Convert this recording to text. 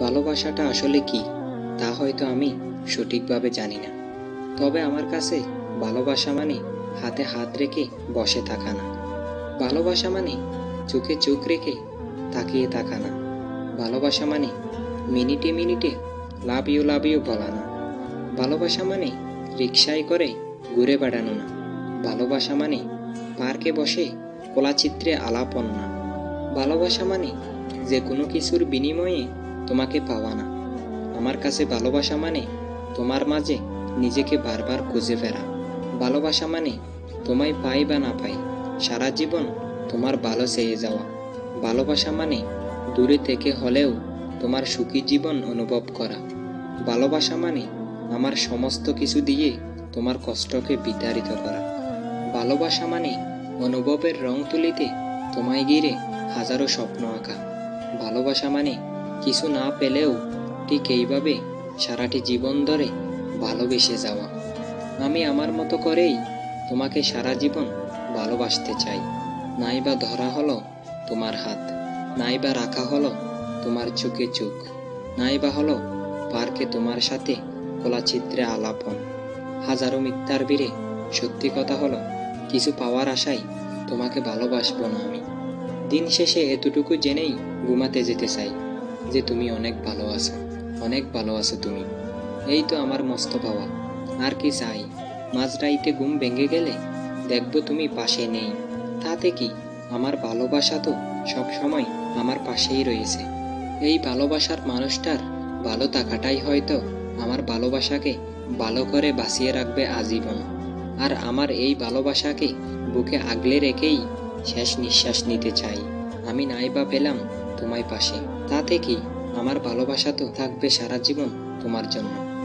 ভালোবাসাটা আসলে কি, তা হয়তো আমি সঠিকভাবে জানি না। তবে আমার কাছে ভালোবাসা মানে হাতে হাত রেখে বসে থাকা না। ভালোবাসা মানে চোখে চোখ রেখে তাকিয়ে থাকা না। ভালোবাসা মানে মিনিটে মিনিটে লাভ ইউ লাভ ইউ বলা না। ভালোবাসা মানে রিক্সায় করে ঘুরে বেড়ানো না। ভালোবাসা মানে পার্কে বসে কলাচিত্রে আলাপন না ভালোবাসা মানে যে কোনো কিছুর বিনিময়ে তোমাকে পাওয়া না। আমার কাছে ভালোবাসা মানে তোমার মাঝে নিজেকে বারবার খুঁজে ফেরা। ভালোবাসা মানে তোমায় পাই বা না পাই, সারা জীবন তোমার ভালো চেয়ে যাওয়া। ভালোবাসা মানে দূরে থেকে হলেও তোমার সুখী জীবন অনুভব করা। ভালোবাসা মানে আমার সমস্ত কিছু দিয়ে তোমার কষ্টকে বিতাড়িত করা। ভালোবাসা মানে অনুভবের রং তুলিতে তোমায় ঘিরে হাজারো স্বপ্ন আঁকা। ভালোবাসা মানে কিছু না পেলেও ঠিক এইভাবে সারাটি জীবন ধরে ভালোবেসে যাওয়া। আমি আমার মতো করেই তোমাকে সারা জীবন ভালোবাসতে চাই। নাই বা ধরা হলো তোমার হাত নাই বা রাখা হলো তোমার চোখে চোখ নাই বা হলো পার্কে তোমার সাথে কলাচিত্রে আলাপন। হাজারো মিথ্যার বীরে সত্যি কথা হলো, কিছু পাওয়ার আশায় তোমাকে ভালোবাসবো না আমি। দিন শেষে এতটুকু জেনেই ঘুমাতে যেতে চাই। যে তুমি অনেক ভালো আছো, অনেক ভালো আছো তুমি। এই তো আমার মস্ত পাওয়া। আর কি চাই? মাঝরাইতে ঘুম ভেঙে গেলে দেখব তুমি পাশে নেই। তাতে কি? আমার ভালোবাসা তো সব সময় আমার পাশেই রয়েছে। এই ভালোবাসার মানুষটার ভালো থাকাটাই হয়তো আমার ভালোবাসাকে ভালো করে বাঁচিয়ে রাখবে আজীবন। আর আমার এই ভালোবাসাকে বুকে আগলে রেখেই শেষ নিঃশ্বাস নিতে চাই। আমি নাই বা পেলাম তোমায় পাশে। তাতে কি? আমার ভালোবাসা তো থাকবে সারা জীবন তোমার জন্য।